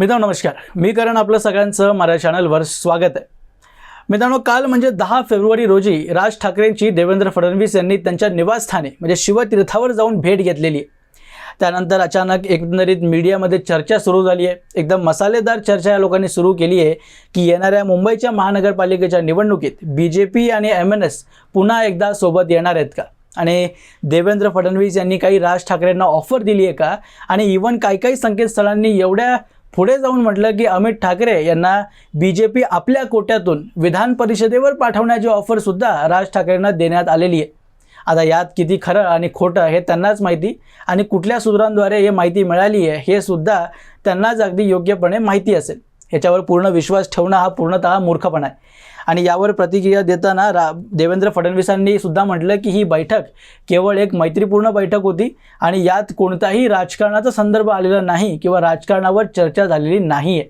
मित्रांनो नमस्कार. मी करण आपलं सगळ्यांचं माझ्या चॅनलवर स्वागत आहे. मित्रांनो काल म्हणजे दहा फेब्रुवारी रोजी राज ठाकरेंची देवेंद्र फडणवीस यांनी त्यांच्या निवासस्थानी म्हणजे शिवतीर्थावर जाऊन भेट घेतलेली. आहे त्यानंतर अचानक एकंदरीत मीडियामध्ये चर्चा सुरू झाली आहे. एकदम मसालेदार चर्चा या लोकांनी सुरू केली आहे की येणाऱ्या मुंबईच्या महानगरपालिकेच्या निवडणुकीत बी जे पी आणि एम एन एस पुन्हा एकदा सोबत येणार आहेत का? आणि देवेंद्र फडणवीस यांनी काही राज ठाकरेंना ऑफर दिली आहे का? आणि इवन काही काही संकेतस्थळांनी एवढ्या पुढे जाऊन म्हटलं की अमित ठाकरे यांना बी जे पी आपल्या कोट्यातून विधान परिषदेवर पाठवण्याची ऑफरसुद्धा राज ठाकरेंना देण्यात आलेली आहे. आता यात किती खरं आणि खोटं हे त्यांनाच माहिती आणि कुठल्या सूत्रांद्वारे हे माहिती मिळाली आहे हे सुद्धा त्यांनाच अगदी योग्यपणे माहिती असेल. याच्यावर पूर्ण विश्वास ठेवणं हा पूर्णतः मूर्खपणा आहे. आणि यावर प्रतिक्रिया देताना रा देवेंद्र फडणवीसांनी सुद्धा म्हटलं की ही बैठक केवळ एक मैत्रीपूर्ण बैठक होती आणि यात कोणताही राजकारणाचा संदर्भ आलेला नाही किंवा राजकारणावर चर्चा झालेली नाही आहे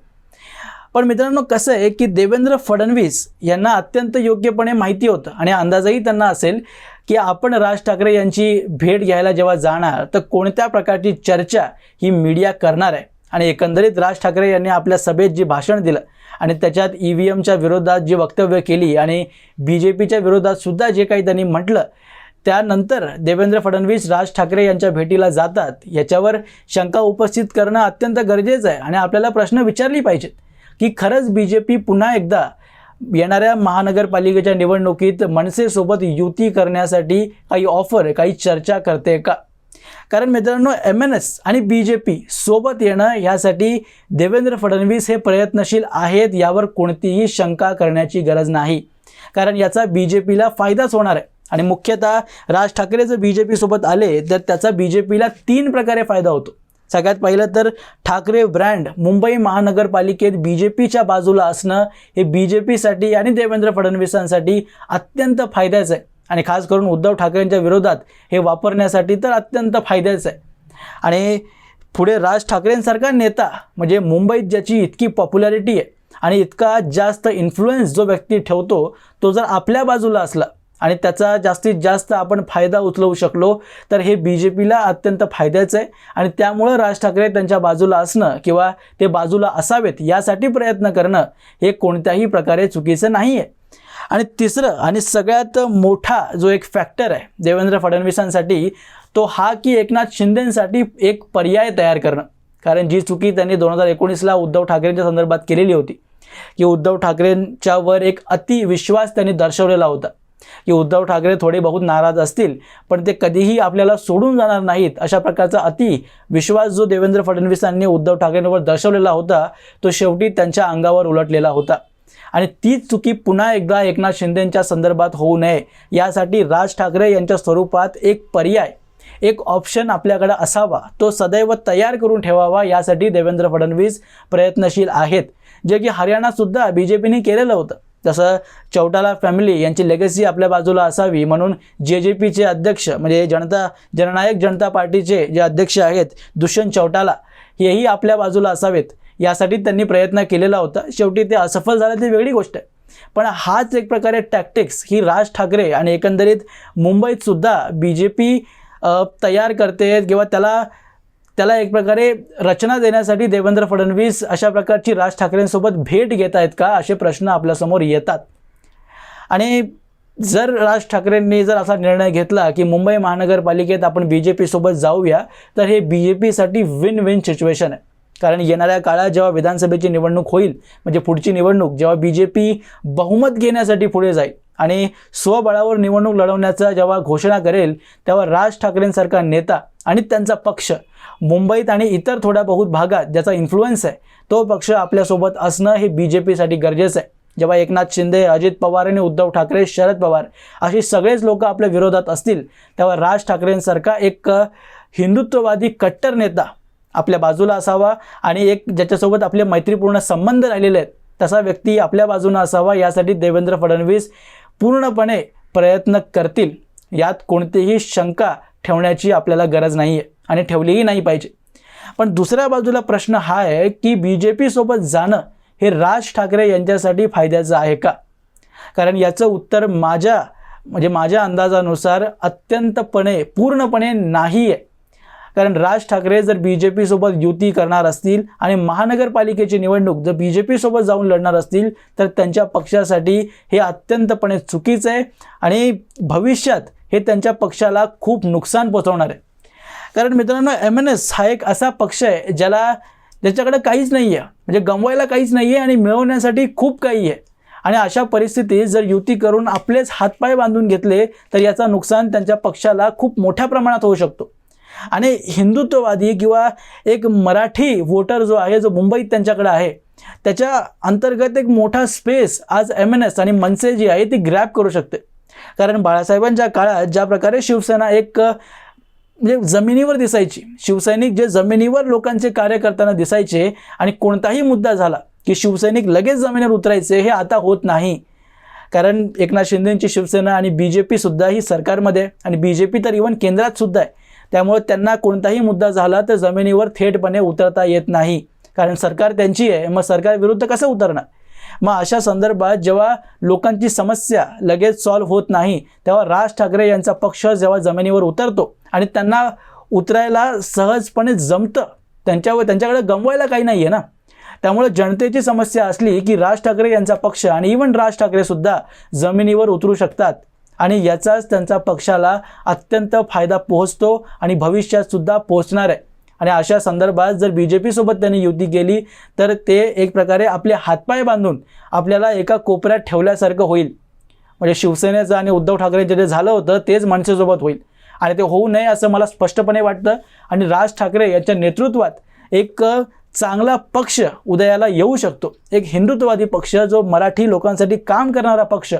पण मित्रांनो कसं आहे की देवेंद्र फडणवीस यांना अत्यंत योग्यपणे माहिती होतं आणि अंदाजही त्यांना असेल की आपण राज ठाकरे यांची भेट घ्यायला जेव्हा जाणार तर कोणत्या प्रकारची चर्चा ही मीडिया करणार आहे? आणि एकंदरीत राज ठाकरे यांनी आपल्या सभेत जे भाषण दिलं आणि त्याच्यात ई व्ही एमच्या विरोधात जी वक्तव्य केली आणि बी जे पीच्या विरोधात सुद्धा जे काही त्यांनी म्हटलं त्यानंतर देवेंद्र फडणवीस राज ठाकरे यांच्या भेटीला जातात. याच्यावर शंका उपस्थित करणं अत्यंत गरजेचं आहे आणि आपल्याला प्रश्न विचारली पाहिजेत की खरंच बी जे पी पुन्हा एकदा येणाऱ्या महानगरपालिकेच्या निवडणुकीत मनसेसोबत युती करण्यासाठी काही ऑफर काही चर्चा करते का? कारण मित्रांनो एम एन एस आणि बी जे पी सोबत येणं यासाठी देवेंद्र फडणवीस हे प्रयत्नशील आहेत यावर कोणतीही शंका करण्याची गरज नाही. कारण याचा बी जे पीला फायदाच होणार आहे. आणि मुख्यतः राज ठाकरे जर बी जे पीसोबत आले तर त्याचा बी जे पीला तीन प्रकारे फायदा होतो. सगळ्यात पहिलं तर ठाकरे ब्रँड मुंबई महानगरपालिकेत बी जे पीच्या बाजूला असणं हे बी जे पीसाठी आणि देवेंद्र फडणवीसांसाठी अत्यंत फायद्याचं आहे. आणि खास करून उद्धव ठाकरेंच्या विरोधात हे वापरण्यासाठी तर अत्यंत फायद्याचं आहे. आणि पुढे राज ठाकरेंसारखा नेता म्हणजे मुंबईत ज्याची इतकी पॉप्युलॅरिटी आहे आणि इतका जास्त इन्फ्लुएन्स जो व्यक्ती ठेवतो तो जर आपल्या बाजूला असला आणि त्याचा जास्तीत जास्त आपण फायदा उचलवू शकलो तर हे बी जे पीला अत्यंत फायद्याचं आहे. आणि त्यामुळं राज ठाकरे त्यांच्या बाजूला असणं किंवा ते बाजूला असावेत यासाठी प्रयत्न करणं हे कोणत्याही प्रकारे चुकीचं नाही आहे आणि तिसरं आणि सगळ्यात मोठा जो एक फॅक्टर आहे देवेंद्र फडणवीसांसाठी तो हा की एकनाथ शिंदेंसाठी एक पर्याय तयार करणं. कारण जी चुकी त्यांनी दोन हजार एकोणीसला उद्धव ठाकरेंच्या संदर्भात केलेली होती की उद्धव ठाकरेंच्यावर एक अतिविश्वास त्यांनी दर्शवलेला होता की उद्धव ठाकरे थोडे बहुत नाराज असतील पण ते कधीही आपल्याला सोडून जाणार नाहीत अशा प्रकारचा अति विश्वास जो देवेंद्र फडणवीसांनी उद्धव ठाकरेंवर दर्शवलेला होता तो शेवटी त्यांच्या अंगावर उलटलेला होता. आणि तीच चुकी पुन्हा एकदा एकनाथ शिंदेंच्या संदर्भात होऊ नये यासाठी राज ठाकरे यांच्या स्वरूपात एक पर्याय एक ऑप्शन आपल्याकडे असावा तो सदैव तयार करून ठेवावा यासाठी देवेंद्र फडणवीस प्रयत्नशील आहेत. जे की हरियाणासुद्धा बी जे पीने केलेलं होतं. जसं चौटाला फॅमिली यांची लेगसी आपल्या बाजूला असावी म्हणून जे जे पीचे अध्यक्ष म्हणजे जनता जननायक जनता पार्टीचे जे अध्यक्ष आहेत दुष्यंत चौटाला हेही आपल्या बाजूला असावेत. यासाठी त्यांनी प्रयत्न केलेला होता. शेवटी ते असफल झालं ती वेगळी गोष्ट आहे. पण हाच एक प्रकारे टॅक्टिक्स ही राज ठाकरे आणि एकंदरीत मुंबईत सुद्धा बी जे पी तयार करते किंवा त्याला त्याला एक प्रकारे रचना देण्यासाठी देवेंद्र फडणवीस अशा प्रकारची राज ठाकरेंसोबत भेट घेत आहेत का असे प्रश्न आपल्यासमोर येतात. आणि जर राज ठाकरेंनी जर असा निर्णय घेतला की मुंबई महानगरपालिकेत आपण बी जे पीसोबत जाऊया तर हे B J पीसाठी win win situation आहे. कारण येणाऱ्या काळात जेव्हा विधानसभेची निवडणूक होईल म्हणजे पुढची निवडणूक जेव्हा बी जे पी बहुमत घेण्यासाठी पुढे जाईल आणि स्वबळावर निवडणूक लढवण्याचा जेव्हा घोषणा करेल तेव्हा राज ठाकरेंसारखा नेता आणि त्यांचा पक्ष मुंबईत आणि इतर थोड्या बहुत भागात ज्याचा इन्फ्लुएन्स आहे तो पक्ष आपल्यासोबत असणं हे बी जे पीसाठी गरजेचं आहे. जेव्हा एकनाथ शिंदे अजित पवार आणि उद्धव ठाकरे शरद पवार अशी सगळेच लोक आपल्या विरोधात असतील तेव्हा राज ठाकरेंसारखा एक हिंदुत्ववादी कट्टर नेता आपल्या बाजूला असावा आणि एक ज्याच्यासोबत आपले मैत्रीपूर्ण संबंध राहिलेले आहेत तसा व्यक्ती आपल्या बाजूनं असावा यासाठी देवेंद्र फडणवीस पूर्णपणे प्रयत्न करतील. यात कोणतीही शंका ठेवण्याची आपल्याला गरज नाही आहे आणि ठेवलीही नाही पाहिजे. पण दुसऱ्या बाजूला प्रश्न हा आहे की बी जे पीसोबत जाणं हे राज ठाकरे यांच्यासाठी फायद्याचं आहे का? कारण याचं उत्तर माझ्या म्हणजे माझ्या अंदाजानुसार अत्यंतपणे पूर्णपणे नाही आहे कारण राज ठाकरे जर बी जे पीसोबत युती करणार असतील आणि महानगरपालिकेची निवडणूक जर बी जे पीसोबत जाऊन लढणार असतील तर त्यांच्या पक्षासाठी हे अत्यंतपणे चुकीचं आहे आणि भविष्यात हे त्यांच्या पक्षाला खूप नुकसान पोचवणार आहे. कारण मित्रांनो एम एन एस हा एक असा पक्ष आहे ज्याला ज्याच्याकडे काहीच नाही आहे म्हणजे गमवायला काहीच नाही आहे आणि मिळवण्यासाठी खूप काही आहे. आणि अशा परिस्थितीत जर युती करून आपलेच हातपाय बांधून घेतले तर याचा नुकसान त्यांच्या पक्षाला खूप मोठ्या प्रमाणात होऊ शकतो. आणि हिंदुत्ववादी किंवा एक मराठी वोटर जो आहे जो मुंबईत त्यांच्याकडे आहे त्याच्या अंतर्गत एक मोठा स्पेस आज एम एन एस आणि मनसे जी आहे ती ग्रॅप करू शकते. कारण बाळासाहेबांच्या काळात ज्या प्रकारे शिवसेना एक म्हणजे जमिनीवर दिसायची शिवसैनिक जे जमिनीवर लोकांचे कार्य करताना दिसायचे आणि कोणताही मुद्दा झाला की शिवसैनिक लगेच जमिनीवर उतरायचे हे आता होत नाही. कारण एकनाथ शिंदेंची शिवसेना आणि बी जे पीसुद्धा ही सरकारमध्ये आहे आणि बी जे पी तर इव्हन केंद्रात सुद्धा आहे. त्यामुळे त्यांना कोणताही मुद्दा झाला तर जमिनीवर थेटपणे उतरता येत नाही. कारण सरकार त्यांची आहे मग सरकार विरुद्ध कसं उतरणार? मग अशा संदर्भात जेव्हा लोकांची समस्या लगेच सॉल्व्ह होत नाही तेव्हा राज ठाकरे यांचा पक्ष जेव्हा जमिनीवर उतरतो आणि त्यांना उतरायला सहजपणे जमतं त्यांच्यावर त्यांच्याकडे गमवायला काही नाही आहे ना. त्यामुळे जनतेची समस्या असली की राज ठाकरे यांचा पक्ष आणि इव्हन राज ठाकरेसुद्धा जमिनीवर उतरू शकतात. आणि याचाच त्यांचा पक्षाला अत्यंत फायदा पोहोचतो आणि भविष्यातसुद्धा पोहोचणार आहे. आणि अशा संदर्भात जर बी जे पीसोबत त्यांनी युती केली तर ते एक प्रकारे आपले हातपाय बांधून आपल्याला एका कोपऱ्यात ठेवल्यासारखं होईल. म्हणजे शिवसेनेचं आणि उद्धव ठाकरेंचं जे झालं होतं तेच मनसेसोबत होईल. आणि ते होऊ नये असं मला स्पष्टपणे वाटतं. आणि राज ठाकरे यांच्या नेतृत्वात एक चांगला पक्ष उदयाला येऊ शकतो. एक हिंदुत्ववादी पक्ष जो मराठी लोकांसाठी काम करणारा पक्ष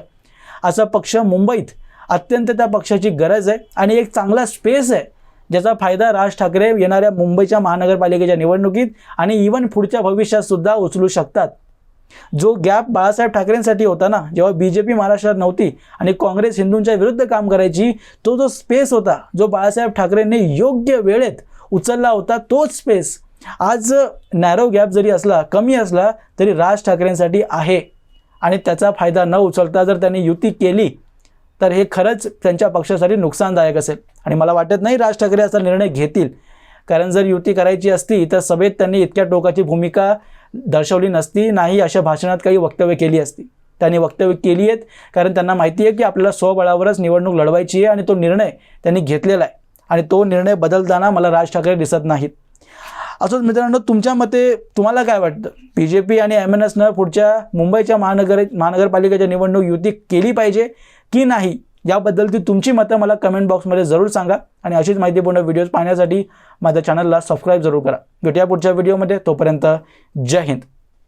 असा पक्ष मुंबईत अत्यंत त्या पक्षाची गरज आहे आणि एक चांगला स्पेस आहे ज्याचा फायदा राज ठाकरे येणाऱ्या मुंबईच्या महानगरपालिकेच्या निवडणुकीत आणि इव्हन पुढच्या भविष्यात सुद्धा उचलू शकतात. जो गॅप बाळासाहेब ठाकरेंसाठी होता ना जेव्हा बी जे पी महाराष्ट्रात नव्हती आणि काँग्रेस हिंदूंच्या विरुद्ध काम करायची तो जो स्पेस होता जो बाळासाहेब ठाकरेंनी योग्य वेळेत उचलला होता तोच स्पेस आज नॅरो गॅप जरी असला कमी असला तरी राज ठाकरेंसाठी आहे. आणि त्याचा फायदा न उचलता जर त्यांनी युती केली तर हे खरंच त्यांच्या पक्षासाठी नुकसानदायक असेल. आणि मला वाटत नाही राज ठाकरे असा निर्णय घेतील. कारण जर युती करायची असती तर सभेत त्यांनी इतक्या टोकाची भूमिका दर्शवली नसती नाही अशा भाषणात काही वक्तव्य केली असती. त्यांनी वक्तव्य केली आहेत कारण त्यांना माहिती आहे की आपल्याला स्वबळावरच निवडणूक लढवायची आहे आणि तो निर्णय त्यांनी घेतलेला आहे. आणि तो निर्णय बदलताना मला राज ठाकरे दिसत नाहीत. असंच मित्रांनो तुमच्या मते तुम्हाला काय वाटतं? बी जे पी आणि एम एन एसनं पुढच्या मुंबईच्या महानगर महानगरपालिकेच्या निवडणूक युती केली पाहिजे की नाही? याबद्दलची तुमची मतं मला कमेंट बॉक्समध्ये जरूर सांगा. आणि अशीच माहितीपूर्ण व्हिडिओज पाहण्यासाठी माझ्या चॅनलला सबस्क्राईब जरूर करा. भेटूया पुढच्या व्हिडिओमध्ये तोपर्यंत जय हिंद.